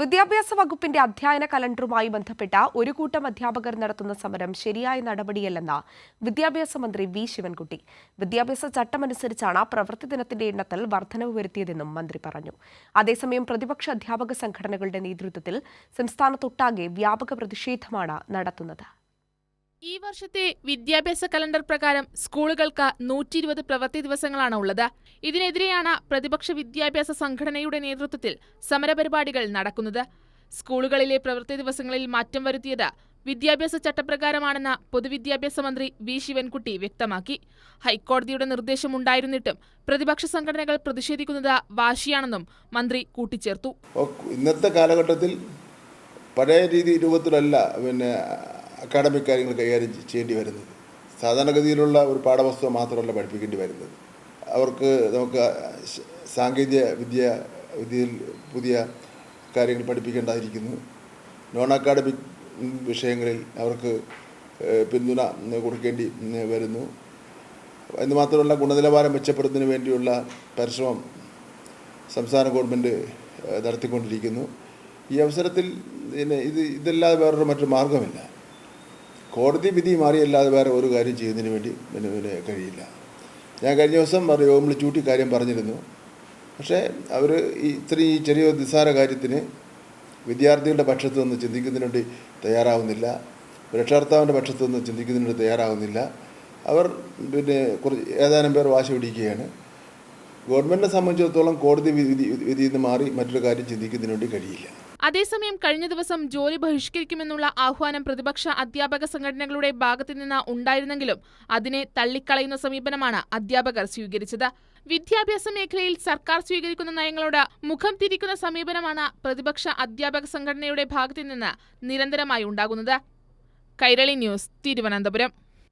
വിദ്യാഭ്യാസ വകുപ്പിന്റെ അധ്യയന കലണ്ടറുമായി ബന്ധപ്പെട്ട ഒരു കൂട്ടം അധ്യാപകർ നടത്തുന്ന സമരം ശരിയായ നടപടിയല്ലെന്ന് വിദ്യാഭ്യാസ മന്ത്രി വി ശിവൻകുട്ടി. വിദ്യാഭ്യാസ ചട്ടമനുസരിച്ചാണ് പ്രവൃത്തി ദിനത്തിന്റെ എണ്ണത്തിൽ വർധനവ് വരുത്തിയതെന്നും മന്ത്രി പറഞ്ഞു. അതേസമയം പ്രതിപക്ഷ അധ്യാപക സംഘടനകളുടെ നേതൃത്വത്തിൽ സംസ്ഥാനത്തൊട്ടാകെ വ്യാപക പ്രതിഷേധമാണ് നടത്തുന്നത്. ഈ വർഷത്തെ വിദ്യാഭ്യാസ കലണ്ടർ പ്രകാരം സ്കൂളുകൾക്ക് നൂറ്റി ഇരുപത് പ്രവൃത്തി ദിവസങ്ങളാണ് ഉള്ളത്. ഇതിനെതിരെയാണ് പ്രതിപക്ഷ വിദ്യാഭ്യാസ സംഘടനയുടെ നേതൃത്വത്തിൽ സമരപരിപാടികൾ നടക്കുന്നത്. സ്കൂളുകളിലെ പ്രവൃത്തി ദിവസങ്ങളിൽ മാറ്റം വരുത്തിയത് വിദ്യാഭ്യാസ ചട്ടപ്രകാരമാണെന്ന് പൊതുവിദ്യാഭ്യാസ മന്ത്രി വി. ശിവൻകുട്ടി വ്യക്തമാക്കി. ഹൈക്കോടതിയുടെ നിർദ്ദേശം ഉണ്ടായിരുന്നിട്ടും പ്രതിപക്ഷ സംഘടനകൾ പ്രതിഷേധിക്കുന്നത് വാശിയാണെന്നും മന്ത്രി കൂട്ടിച്ചേർത്തു. ഇന്നത്തെ കാലഘട്ടത്തിൽ പഴയ രീതി രൂപത്തിലല്ല പിന്നെ അക്കാഡമിക് കാര്യങ്ങൾ കൈകാര്യം ചെയ്യേണ്ടി വരുന്നത്. സാധാരണഗതിയിലുള്ള ഒരു പാഠപുസ്തകം മാത്രമല്ല പഠിപ്പിക്കേണ്ടി വരുന്നത്. അവർക്ക് നമുക്ക് സാങ്കേതിക വിദ്യ വിദ്യയിൽ പുതിയ കാര്യങ്ങൾ പഠിപ്പിക്കേണ്ടതായിരിക്കുന്നു നോൺ അക്കാഡമിക് വിഷയങ്ങളിൽ അവർക്ക് പിന്തുണ കൊടുക്കേണ്ടി വരുന്നു. എന്ന് മാത്രമല്ല ഗുണനിലവാരം മെച്ചപ്പെടുത്തുന്നതിന് വേണ്ടിയുള്ള പരിശ്രമം സംസ്ഥാന ഗവൺമെന്റ് നടത്തിക്കൊണ്ടിരിക്കുന്നു. ഈ അവസരത്തിൽ ഇത് ഇതല്ലാതെ വേറൊരു മറ്റൊരു മാർഗമില്ല കോടതി വിധി മാറിയല്ലാതെ വേറെ ഒരു കാര്യം ചെയ്യുന്നതിന് വേണ്ടി പിന്നെ പിന്നെ കഴിയില്ല. ഞാൻ കഴിഞ്ഞ ദിവസം യോഗം വിളിച്ചൂട്ടി കാര്യം പറഞ്ഞിരുന്നു. പക്ഷേ അവർ ഈ ഇത്രയും ഈ ചെറിയ നിസ്സാര കാര്യത്തിന് വിദ്യാർത്ഥികളുടെ പക്ഷത്തു നിന്ന് ചിന്തിക്കുന്നതിന് വേണ്ടി തയ്യാറാവുന്നില്ല. രക്ഷകർത്താവിന്റെ പക്ഷത്തു നിന്ന് ചിന്തിക്കുന്നതിന് വേണ്ടി തയ്യാറാവുന്നില്ല. അവർ പിന്നെ കുറച്ച് ഏതാനും പേർ വാശി പിടിക്കുകയാണ്. ഗവൺമെന്റിനെ സംബന്ധിച്ചിടത്തോളം കോടതി വിധി വിധിയിൽ നിന്ന് മാറി മറ്റൊരു കാര്യം ചിന്തിക്കുന്നതിന് വേണ്ടി കഴിയില്ല. അതേസമയം കഴിഞ്ഞ ദിവസം ജോലി ബഹിഷ്കരിക്കുമെന്നുള്ള ആഹ്വാനം പ്രതിപക്ഷ അധ്യാപക സംഘടനകളുടെ ഭാഗത്തു നിന്ന് ഉണ്ടായിരുന്നെങ്കിലും അതിനെ തള്ളിക്കളയുന്ന സമീപനമാണ് അധ്യാപകർ സ്വീകരിച്ചത്. വിദ്യാഭ്യാസ മേഖലയിൽ സർക്കാർ സ്വീകരിക്കുന്ന നയങ്ങളോട് മുഖം തിരിക്കുന്ന സമീപനമാണ് പ്രതിപക്ഷ അധ്യാപക സംഘടനയുടെ ഭാഗത്തു നിന്ന് നിരന്തരമായി ഉണ്ടാകുന്നത്. കൈരളി ന്യൂസ് തിരുവനന്തപുരം.